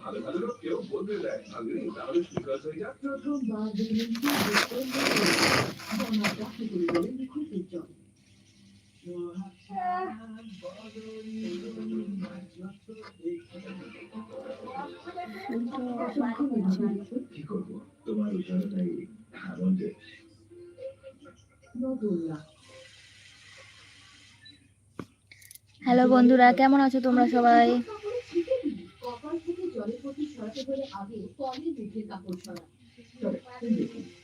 ভালো ভালো লোক কেউ বদলে দেয় আগে তাহলে বিকাশ হয়ে যাক প্রথমবার হ্যালো বন্ধুরা কেমন আছো তোমরা সবাই কপাল থেকে সরাতে আগে কাপড় সরা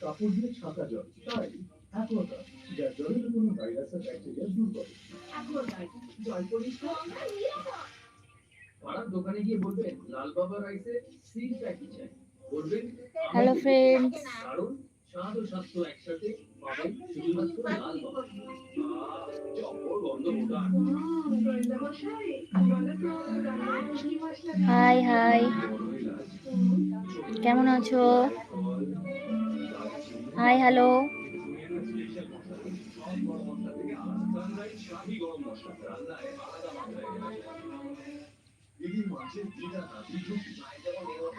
কাপড় দিয়ে জল অ্যাকোয়াগার্ড যা জলের কোনো ভাইরাস আর ব্যাকটেরিয়া দূর করে। অ্যাকোয়াগার্ড জল পরিষ্কার পাড়ার দোকানে গিয়ে বলবেন লাল বাবা রাইসে সিল প্যাকেট চাই। বলবেন হ্যালো ফ্রেন্ডস কারণ স্বাদ ও স্বাস্থ্য একসাথে পাবেন শুধুমাত্র লাল বাবা জব্বর গন্ধ মোটা হাই হাই কেমন আছো? হাই হ্যালো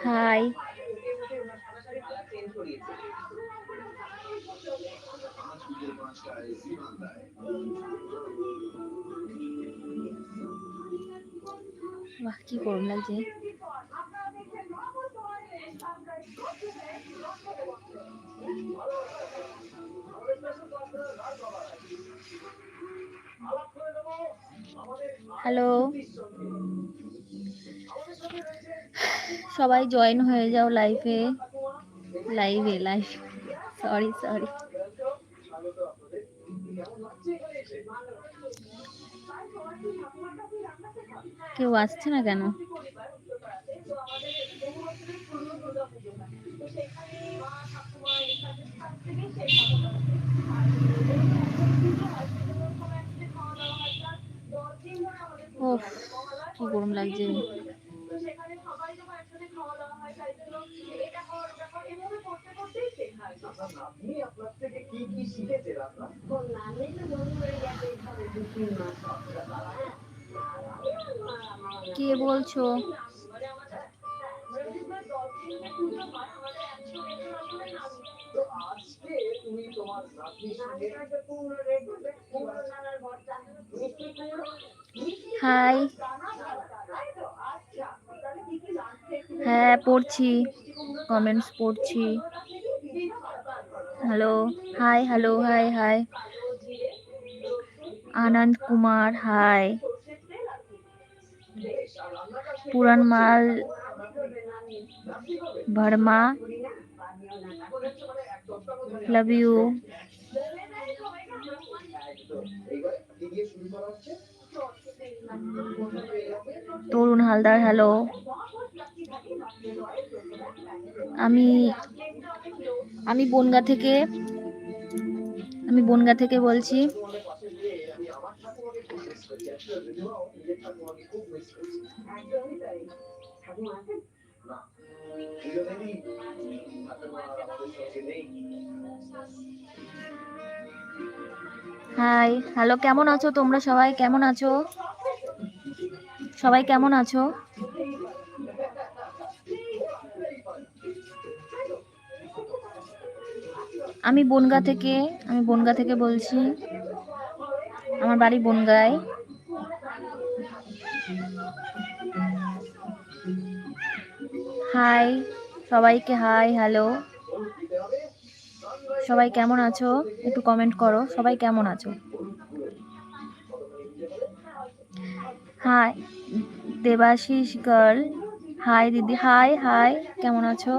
হাই বাহ কি গরম লাগছে। হ্যালো সবাই জয়েন হয়ে যাও লাইভে লাইভে লাইভ সরি সরি কেউ আসছে না কেন? ওফ কি গরম লাগছে। কে বলছো? হাই হ্যাঁ পড়ছি। কমেন্টস পড়ছি। Hello hi hello hi hi Anand Kumar hi Puran Mal Verma love you Tarun Haldar hello আমি আমি বনগা থেকে, আমি বনগা থেকে বলছি। হাই হ্যালো কেমন আছো তোমরা সবাই? কেমন আছো? সবাই কেমন আছো? আমি বনগা থেকে, আমি বনগা থেকে বলছি, আমার বাড়ি বনগায়। হাই, সবাইকে হাই, হ্যালো। সবাই কেমন আছো? একটু কমেন্ট করো, সবাই কেমন আছো? হাই, দেবাশিস গার্ল হাই দিদি, হাই হাই, কেমন আছো?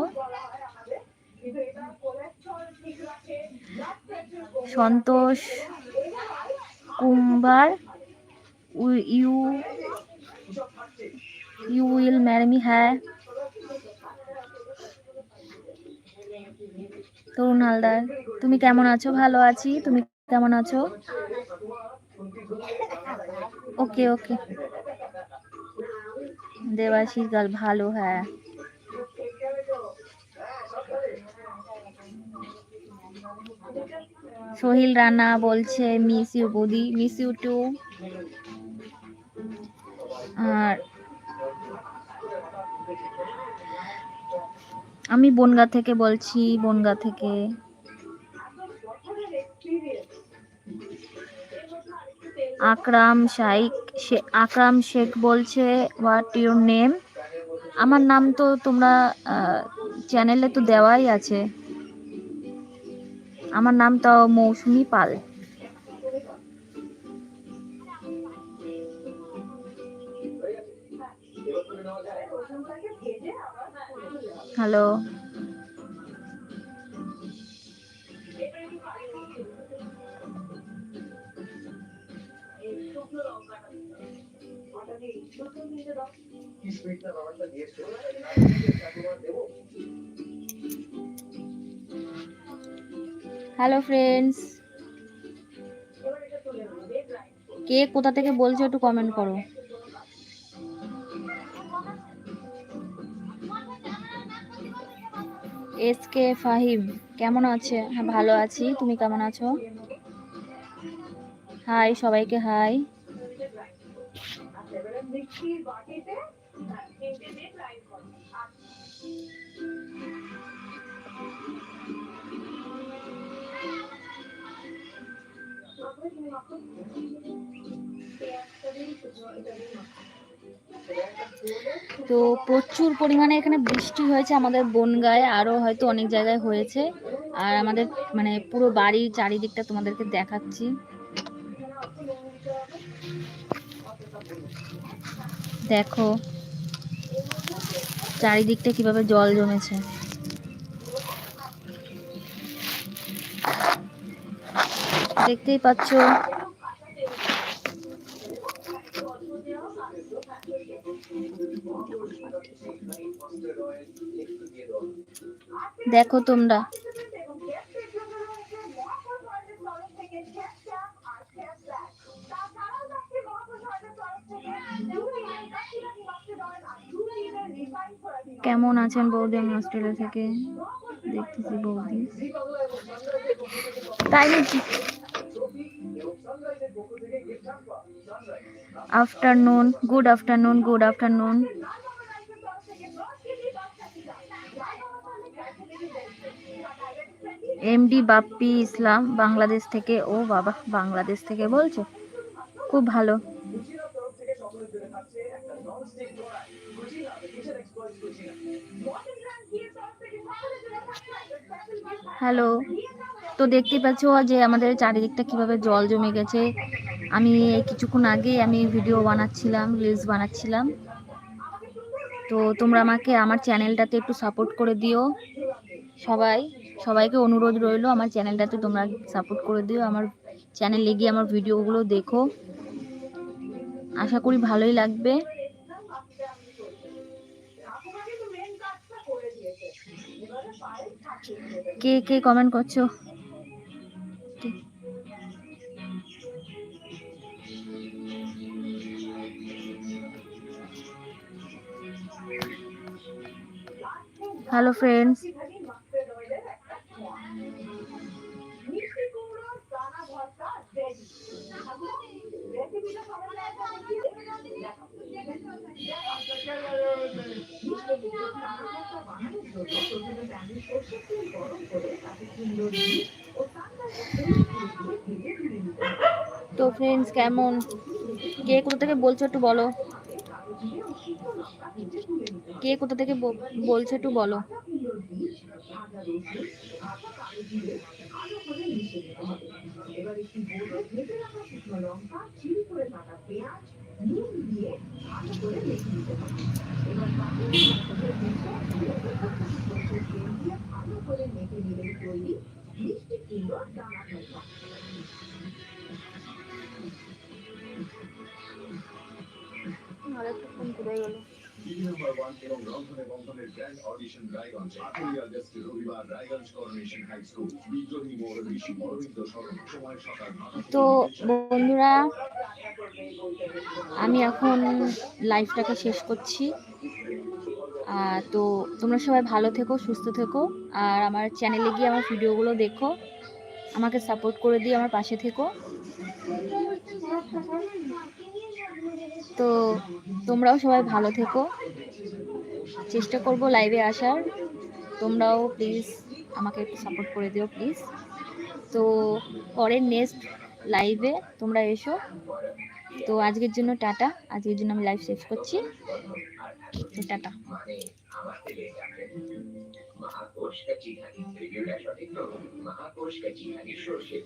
Santosh Kumbhar you you will marry me হ্যাঁ। তরুণ হালদার, তুমি কেমন আছো? ভালো আছি, তুমি কেমন আছো? ওকে ওকে দেবাশিস গাল ভালো হ্যাঁ। সোহিল রানা বলছে মিস ইউ বৌদি। মিস ইউ টু আর আমি বনগা থেকে বলছি, বনগা থেকে। আকরাম শাইক আকরাম শেখ বলছে হোয়াট ইউর নেম আমার নাম তো তোমরা চ্যানেলে তো দেওয়াই আছে। আমার নাম তো মৌসুমি পাল। হ্যালো। কি সুইটটা দিয়েছ হ্যালো ফ্রেন্ডস কে কোথা থেকে বলছো একটু কমেন্ট করো। এস কে ফাহিম কেমন আছে? হ্যাঁ ভালো আছি। তুমি কেমন আছো? হাই সবাইকে হাই তো প্রচুর পরিমাণে এখানে বৃষ্টি হয়েছে আমাদের বনগায় আরও হয়তো অনেক জায়গায় হয়েছে। আর আমাদের মানে পুরো বাড়ির চারিদিকটা তোমাদেরকে দেখাচ্ছি। দেখো, চারিদিকটা কীভাবে জল জমেছে। দেখতেই পাচ্ছ। দেখো তোমরা। কেমন আছেন বৌদি আমি অস্ট্রেলিয়া থেকে? দেখতেছি বৌদি। তাই নাকি? Afternoon good afternoon good afternoon MD Bappi Islam Bangladesh থেকে, ও বাবা বাংলাদেশ থেকে বলছো। খুব ভালো। হ্যালো তো দেখতে পাচ্ছ যে আমাদের চারিদিকটা কীভাবে জল জমে গেছে। আমি কিছুক্ষণ আগে আমি ভিডিও বানাচ্ছিলাম রিলস বানাচ্ছিলাম। তো তোমরা আমাকে, আমার চ্যানেলটাতে একটু সাপোর্ট করে দিও। সবাই, সবাইকে অনুরোধ রইল, আমার চ্যানেলটাতে তোমরা সাপোর্ট করে দিও। আমার চ্যানেলে গিয়ে আমার ভিডিওগুলো দেখো। আশা করি ভালোই লাগবে। কে কে কমেন্ট করছ? হ্যালো ফ্রেন্ডস তো ফ্রেন্ডস কেমন? কে কোথা থেকে বলছো একটু বলো। কে কোথা থেকে বলছো একটু বলো। আর একটু ফোন করে গেল। টিভি নাম্বার ওয়ান এবং রন্ধনে বন্ধনের গ্র্যান্ড অডিশন রায়গঞ্জে আঠেরোই আগস্ট রবিবার রায়গঞ্জ করোনেশন হাই স্কুল বিদ্রোহী মোড় ঋষি অরবিন্দ স্মরণ সময় সকাল তো বন্ধুরা আমি এখন লাইফটাকে শেষ করছি। আর তো তোমরা সবাই ভালো থেকো সুস্থ থেকো আর আমার চ্যানেলে গিয়ে আমার ভিডিওগুলো দেখো। আমাকে সাপোর্ট করে দিয়ে আমার পাশে থেকো। তো তোমরাও সবাই ভালো থেকো। চেষ্টা করব লাইভে আসার। তোমরাও প্লিজ আমাকে একটু সাপোর্ট করে দিও প্লিজ তো পরের নেক্সট লাইভে তোমরা এসো। তো আজকের জন্য টাটা। আজকের জন্য আমি লাইভ শেষ করছি। তো টাটা। মহাকোষ